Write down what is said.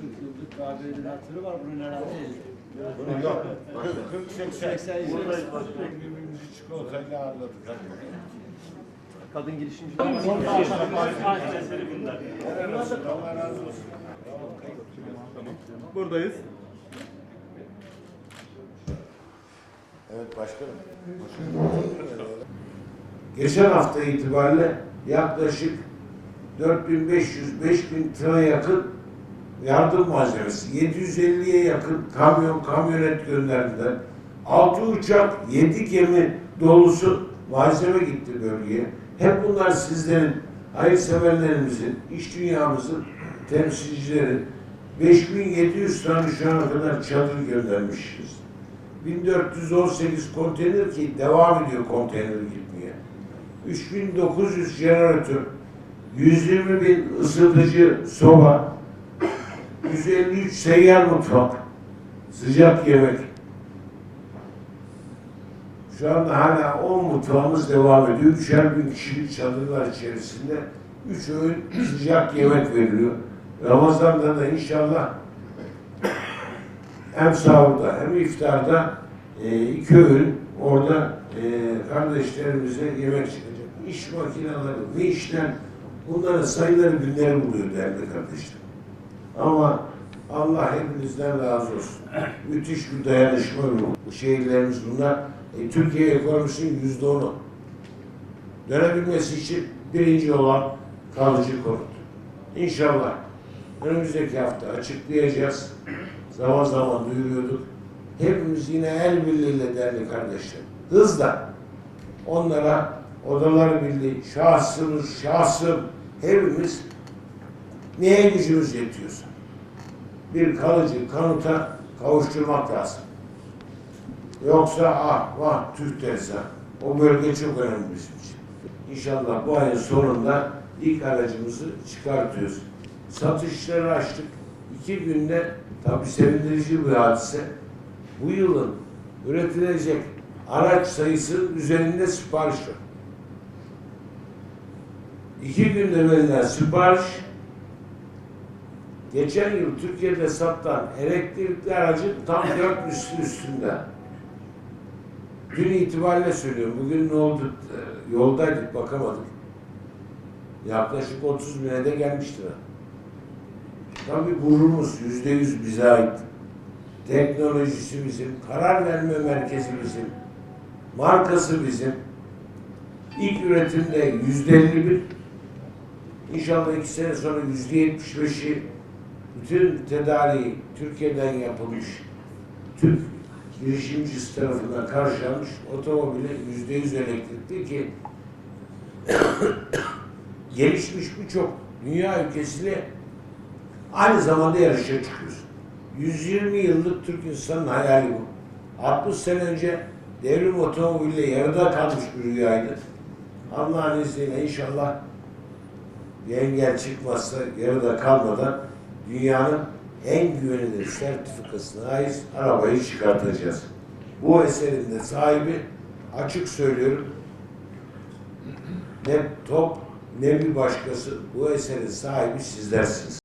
Kırk yıllık kahvenin hatırı var bunun herhalde. Bunun yok. 40 80. 80 yıl. Buradayız başkanım. Birbirimizi çikolatayla ağırladık. Kadın girişimci. Allah razı olsun. Buradayız. Evet başkanım. Geçen hafta itibariyle yaklaşık 4500-5000 tıra yakın yardım malzemesi, 750'ye yakın kamyon, kamyonet gönderdiler. 6 uçak, 7 gemi dolusu malzeme gitti bölgeye. Hep bunlar sizlerin, hayırseverlerimizin, iş dünyamızın temsilcileri. 5700 tane şu ana kadar çadır göndermişiz. 1418 konteyner ki devam ediyor konteyner gitmeye. 3900 jeneratör, 120 bin ısıtıcı soba, 153 seyyar mutfak, sıcak yemek. Şu anda hala 10 mutfağımız devam ediyor. Üçer bin kişilik çadırlar içerisinde 3 öğün sıcak yemek veriliyor. Ramazan'da da inşallah hem sahurda hem iftarda e, iki öğün orada e, kardeşlerimize yemek çıkacak. İş makineleri, ne işler bunların sayıları binleri buluyor değerli kardeşler. Ama Allah hepinizden razı olsun. Müthiş bir dayanışma ruhu. Bu şehirlerimiz bunlar. E, Türkiye ekonomisinin yüzde onu. Dönebilmesi için birinci olan kalıcı konut. İnşallah önümüzdeki hafta açıklayacağız. Zaman zaman duyuruyorduk. Hepimiz yine el birliğiyle değerli kardeşler. Hızla onlara odalar birliği, şahsımız, şahsım hepimiz neye gücümüz yetiyorsa bir kalıcı kanuta kavuşturmak lazım. Yoksa ah vah tüh derse o bölge çok önemli bizim için. İnşallah bu ayın sonunda ilk aracımızı çıkartıyoruz. Satışları açtık. İki günde tabi sevindirici bir hadise. Bu yılın üretilecek araç sayısının üzerinde sipariş var. İki günde verilen sipariş geçen yıl Türkiye'de satılan elektrikli aracın tam dört üstü üstünde. Dün itibariyle söylüyorum. Bugün ne oldu? Ee, Yoldaydık bakamadık. Yaklaşık 30 bine de gelmiştir. Tabii gururumuz yüzde yüz bize ait. Teknolojisi bizim, karar verme merkezi bizim, markası bizim. İlk üretimde yüzde 51, İnşallah iki sene sonra yüzde 75'i bütün tedariği Türkiye'den yapılmış. Türk girişimcisi tarafından karşılanmış otomobile yüzde yüz elektrikli ki gelişmiş birçok dünya ülkesiyle aynı zamanda yarışa çıkıyoruz. 120 yıllık Türk insanın hayali bu. 60 sene önce devrim otomobille yarıda kalmış bir rüyaydı. Allah'ın izniyle inşallah bir engel çıkmazsa yarıda kalmadan dünyanın en güvenilir sertifikasına ait arabayı çıkartacağız. Bu eserin de sahibi açık söylüyorum ne top ne bir başkası bu eserin sahibi sizlersiniz.